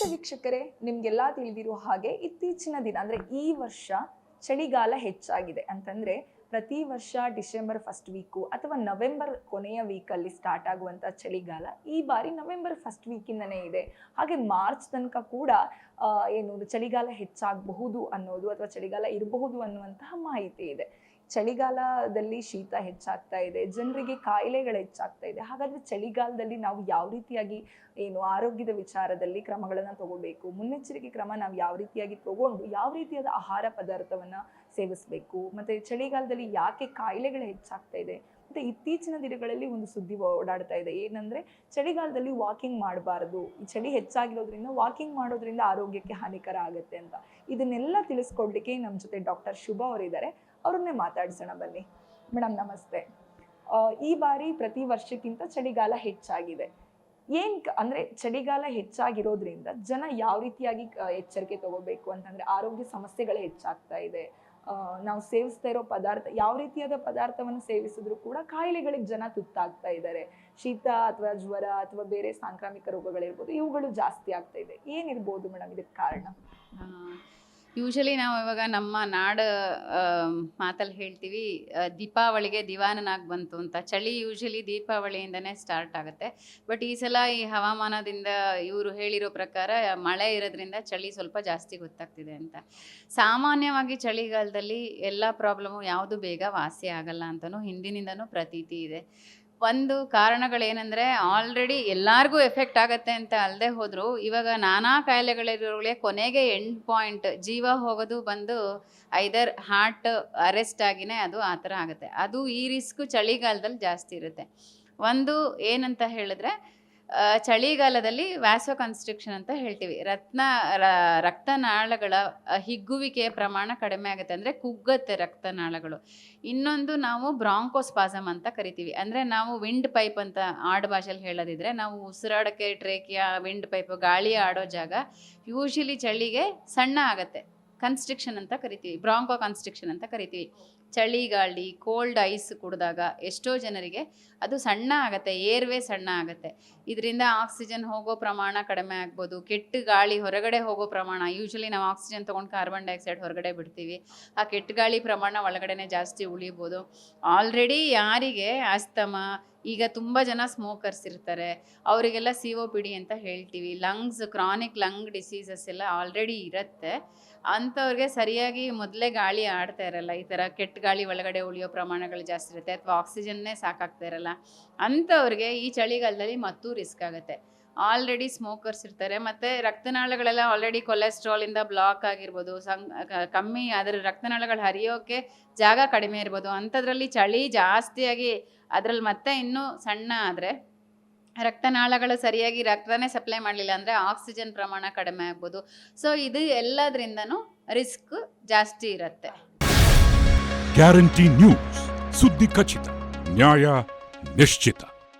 ನಮಸ್ತೆ ವೀಕ್ಷಕರೇ ನಿಮ್ಗೆಲ್ಲ ತಿಳಿದಿರುವ ಹಾಗೆ ಇತ್ತೀಚಿನ ದಿನ ಅಂದ್ರೆ ಈ ವರ್ಷ ಚಳಿಗಾಲ ಹೆಚ್ಚಾಗಿದೆ ಅಂತಂದ್ರೆ ಪ್ರತಿ ವರ್ಷ ಡಿಸೆಂಬರ್ ಫಸ್ಟ್ ವೀಕು ಅಥವಾ ನವೆಂಬರ್ ಕೊನೆಯ ವೀಕಲ್ಲಿ ಸ್ಟಾರ್ಟ್ ಆಗುವಂಥ ಚಳಿಗಾಲ ಈ ಬಾರಿ ನವೆಂಬರ್ ಫಸ್ಟ್ ವೀಕಿಂದನೇ ಇದೆ. ಹಾಗೆ ಮಾರ್ಚ್ ತನಕ ಕೂಡ ಏನು ಚಳಿಗಾಲ ಹೆಚ್ಚಾಗಬಹುದು ಅನ್ನೋದು ಅಥವಾ ಚಳಿಗಾಲ ಇರಬಹುದು ಅನ್ನುವಂತಹ ಮಾಹಿತಿ ಇದೆ. ಚಳಿಗಾಲದಲ್ಲಿ ಶೀತ ಹೆಚ್ಚಾಗ್ತಾ ಇದೆ, ಜನರಿಗೆ ಕಾಯಿಲೆಗಳು ಹೆಚ್ಚಾಗ್ತಾ ಇದೆ. ಹಾಗಾದರೆ ಚಳಿಗಾಲದಲ್ಲಿ ನಾವು ಯಾವ ರೀತಿಯಾಗಿ, ಏನು ಆರೋಗ್ಯದ ವಿಚಾರದಲ್ಲಿ ಕ್ರಮಗಳನ್ನು ತಗೋಬೇಕು, ಮುನ್ನೆಚ್ಚರಿಕೆ ಕ್ರಮ ನಾವು ಯಾವ ರೀತಿಯಾಗಿ ತಗೊಂಡು ಯಾವ ರೀತಿಯಾದ ಆಹಾರ ಪದಾರ್ಥವನ್ನು ಸೇವಿಸಬೇಕು, ಮತ್ತು ಚಳಿಗಾಲದಲ್ಲಿ ಯಾಕೆ ಕಾಯಿಲೆಗಳು ಹೆಚ್ಚಾಗ್ತಾ ಇದೆ? ಮತ್ತೆ ಇತ್ತೀಚಿನ ದಿನಗಳಲ್ಲಿ ಒಂದು ಸುದ್ದಿ ಓಡಾಡ್ತಾ ಇದೆ. ಏನಂದ್ರೆ, ಚಳಿಗಾಲದಲ್ಲಿ ವಾಕಿಂಗ್ ಮಾಡಬಾರದು. ಈ ಚಳಿ ಹೆಚ್ಚಾಗಿರೋದ್ರಿಂದ ವಾಕಿಂಗ್ ಮಾಡೋದ್ರಿಂದ ಆರೋಗ್ಯಕ್ಕೆ ಹಾನಿಕರ ಆಗುತ್ತೆ ಅಂತ. ಇದನ್ನೆಲ್ಲ ತಿಳಿಸ್ಕೊಡ್ಲಿಕ್ಕೆ ನಮ್ಮ ಜೊತೆ ಡಾಕ್ಟರ್ ಶುಭ ಅವರಿದ್ದಾರೆ. ಅವ್ರನ್ನೇ ಮಾತಾಡ್ಸೋಣ ಬನ್ನಿ. ಮೇಡಮ್ ನಮಸ್ತೆ. ಈ ಬಾರಿ ಪ್ರತಿ ವರ್ಷಕ್ಕಿಂತ ಚಳಿಗಾಲ ಹೆಚ್ಚಾಗಿದೆ. ಏನ್ ಅಂದ್ರೆ ಚಳಿಗಾಲ ಹೆಚ್ಚಾಗಿರೋದ್ರಿಂದ ಜನ ಯಾವ ರೀತಿಯಾಗಿ ಎಚ್ಚರಿಕೆ ತಗೋಬೇಕು ಅಂತಂದ್ರೆ ಆರೋಗ್ಯ ಸಮಸ್ಯೆಗಳು ಹೆಚ್ಚಾಗ್ತಾ ಇದೆ. ನಾವು ಸೇವಿಸ್ತಾ ಇರೋ ಪದಾರ್ಥ, ಯಾವ ರೀತಿಯಾದ ಪದಾರ್ಥವನ್ನು ಸೇವಿಸಿದ್ರು ಕೂಡ ಕಾಯಿಲೆಗಳಿಗೆ ಜನ ತುತ್ತಾಗ್ತಾ ಇದ್ದಾರೆ ಶೀತ ಅಥವಾ ಜ್ವರ ಅಥವಾ ಬೇರೆ ಸಾಂಕ್ರಾಮಿಕ ರೋಗಗಳಿರ್ಬೋದು, ಇವುಗಳು ಜಾಸ್ತಿ ಆಗ್ತಾ ಇದೆ. ಏನಿರ್ಬೋದು ಮೇಡಮ್ ಇದಕ್ಕೆ ಕಾರಣ? ಯೂಶಲಿ ನಾವು ಇವಾಗ ನಮ್ಮ ನಾಡ ಮಾತಲ್ಲಿ ಹೇಳ್ತೀವಿ ದೀಪಾವಳಿಗೆ ದಿವಾನನಾಗಿ ಬಂತು ಅಂತ. ಚಳಿ ಯೂಶಲಿ ದೀಪಾವಳಿಯಿಂದನೇ ಸ್ಟಾರ್ಟ್ ಆಗುತ್ತೆ. ಬಟ್ ಈ ಸಲ ಈ ಹವಾಮಾನದಿಂದ ಇವರು ಹೇಳಿರೋ ಪ್ರಕಾರ ಮಳೆ ಇರೋದ್ರಿಂದ ಚಳಿ ಸ್ವಲ್ಪ ಜಾಸ್ತಿ ಗೊತ್ತಾಗ್ತಿದೆ ಅಂತ. ಸಾಮಾನ್ಯವಾಗಿ ಚಳಿಗಾಲದಲ್ಲಿ ಎಲ್ಲ ಪ್ರಾಬ್ಲಮು ಯಾವುದು ಬೇಗ ವಾಸಿ ಆಗಲ್ಲ ಅಂತಲೂ ಹಿಂದಿನಿಂದನೂ ಪ್ರತೀತಿ ಇದೆ. ಒಂದು ಕಾರಣಗಳೇನೆಂದರೆ ಆಲ್ರೆಡಿ ಎಲ್ಲರಿಗೂ ಎಫೆಕ್ಟ್ ಆಗುತ್ತೆ ಅಂತ ಅಲ್ಲದೆ ಹೋದರೂ. ಇವಾಗ ನಾನಾ ಕಾಯಿಲೆಗಳಿರೋಗಳೇ ಕೊನೆಗೆ ಎಂಡ್ ಪಾಯಿಂಟ್ ಜೀವ ಹೋಗೋದು ಬಂದು ಐದರ್ ಹಾರ್ಟ್ ಅರೆಸ್ಟ್ ಆಗಿನೇ ಅದು ಆ ಥರ ಆಗುತ್ತೆ. ಅದು ಈ ರಿಸ್ಕು ಚಳಿಗಾಲದಲ್ಲಿ ಜಾಸ್ತಿ ಇರುತ್ತೆ. ಒಂದು ಏನಂತ ಹೇಳಿದ್ರೆ ಚಳಿಗಾಲದಲ್ಲಿ ವ್ಯಾಸೋ ಕನ್ಸ್ಟ್ರಿಕ್ಷನ್ ಅಂತ ಹೇಳ್ತೀವಿ. ರತ್ನ ರಕ್ತನಾಳಗಳ ಹಿಗ್ಗುವಿಕೆಯ ಪ್ರಮಾಣ ಕಡಿಮೆ ಆಗುತ್ತೆ ಅಂದರೆ ಕುಗ್ಗತ್ತೆ ರಕ್ತನಾಳಗಳು. ಇನ್ನೊಂದು ನಾವು ಬ್ರಾಂಕೋಸ್ಪಾಸಮ್ ಅಂತ ಕರಿತೀವಿ. ಅಂದರೆ ನಾವು ವಿಂಡ್ ಪೈಪ್ ಅಂತ ಆಡು ಭಾಷೆಯಲ್ಲಿ ಹೇಳೋದಿದ್ರೆ ನಾವು ಉಸಿರಾಡೋಕ್ಕೆ ಟ್ರೇಕಿಯ ವಿಂಡ್ ಪೈಪ್ ಗಾಳಿ ಆಡೋ ಜಾಗ ಯೂಶಲಿ ಚಳಿಗೆ ಸಣ್ಣ ಆಗತ್ತೆ. ಕನ್ಸ್ಟ್ರಿಕ್ಷನ್ ಅಂತ ಕರಿತೀವಿ ಬ್ರಾಂಕೋ ಕನ್ಸ್ಟ್ರಿಕ್ಷನ್ ಅಂತ ಕರಿತೀವಿ. ಚಳಿಗಾಳಿ ಕೋಲ್ಡ್ ಐಸ್ ಕುಡಿದಾಗ ಎಷ್ಟೋ ಜನರಿಗೆ ಅದು ಸಣ್ಣ ಆಗುತ್ತೆ, ಏರ್ವೇ ಸಣ್ಣ ಆಗುತ್ತೆ. ಇದರಿಂದ ಆಕ್ಸಿಜನ್ ಹೋಗೋ ಪ್ರಮಾಣ ಕಡಿಮೆ ಆಗ್ಬೋದು, ಕೆಟ್ಟ ಗಾಳಿ ಹೊರಗಡೆ ಹೋಗೋ ಪ್ರಮಾಣ ಯೂಶಲಿ ನಾವು ಆಕ್ಸಿಜನ್ ತೊಗೊಂಡು ಕಾರ್ಬನ್ ಡೈಆಕ್ಸೈಡ್ ಹೊರಗಡೆ ಬಿಡ್ತೀವಿ. ಆ ಕೆಟ್ಟ ಗಾಳಿ ಪ್ರಮಾಣ ಒಳಗಡೆ ಜಾಸ್ತಿ ಉಳಿಬೋದು. ಆಲ್ರೆಡಿ ಯಾರಿಗೆ ಅಸ್ತಮ ಈಗ ತುಂಬ ಜನ ಸ್ಮೋಕರ್ಸ್ ಇರ್ತಾರೆ. ಅವರಿಗೆಲ್ಲ ಸಿ ಒ ಪಿ ಡಿ ಅಂತ ಹೇಳ್ತೀವಿ. ಲಂಗ್ಸ್ ಕ್ರಾನಿಕ್ ಲಂಗ್ ಡಿಸೀಸಸ್ ಎಲ್ಲ ಆಲ್ರೆಡಿ ಇರುತ್ತೆ. ಅಂಥವ್ರಿಗೆ ಸರಿಯಾಗಿ ಮೊದಲೇ ಗಾಳಿ ಆಡ್ತಾ ಇರಲ್ಲ. ಈ ಥರ ಕೆಟ್ಟ ಗಾಳಿ ಒಳಗಡೆ ಉಳಿಯೋ ಪ್ರಮಾಣಗಳು ಜಾಸ್ತಿ ಇರುತ್ತೆ ಅಥವಾ ಆಕ್ಸಿಜನ್ನೇ ಸಾಕಾಗ್ತಾ ಇರಲ್ಲ. ಅಂಥವ್ರಿಗೆ ಈ ಚಳಿಗಾಲದಲ್ಲಿ ಮತ್ತೂ ರಿಸ್ಕ್ ಆಗುತ್ತೆ. ಆಲ್ರೆಡಿ ಸ್ಮೋಕರ್ಸ್ ಇರ್ತಾರೆ. ಮತ್ತು ರಕ್ತನಾಳಗಳೆಲ್ಲ ಆಲ್ರೆಡಿ ಕೊಲೆಸ್ಟ್ರಾಲಿಂದ ಬ್ಲಾಕ್ ಆಗಿರ್ಬೋದು. ಸಂ ಕಮ್ಮಿ ಅದರ ರಕ್ತನಾಳಗಳು ಹರಿಯೋಕ್ಕೆ ಜಾಗ ಕಡಿಮೆ ಇರ್ಬೋದು. ಅಂಥದ್ರಲ್ಲಿ ಚಳಿ ಜಾಸ್ತಿಯಾಗಿ ಅದರಲ್ಲಿ ಮತ್ತೆ ಇನ್ನೂ ಸಣ್ಣ ಆದರೆ ರಕ್ತನಾಳಗಳು ಸರಿಯಾಗಿ ರಕ್ತನೇ ಸಪ್ಲೈ ಮಾಡಲಿಲ್ಲ ಅಂದರೆ ಆಕ್ಸಿಜನ್ ಪ್ರಮಾಣ ಕಡಿಮೆ ಆಗ್ಬೋದು. ಸೊ ಇದು ಎಲ್ಲದರಿಂದನೂ ರಿಸ್ಕ್ ಜಾಸ್ತಿ ಇರುತ್ತೆ. ಗ್ಯಾರಂಟಿ ನ್ಯೂಸ್ ಸುದ್ದಿ ಖಚಿತ ನ್ಯಾಯ ನಿಶ್ಚಿತ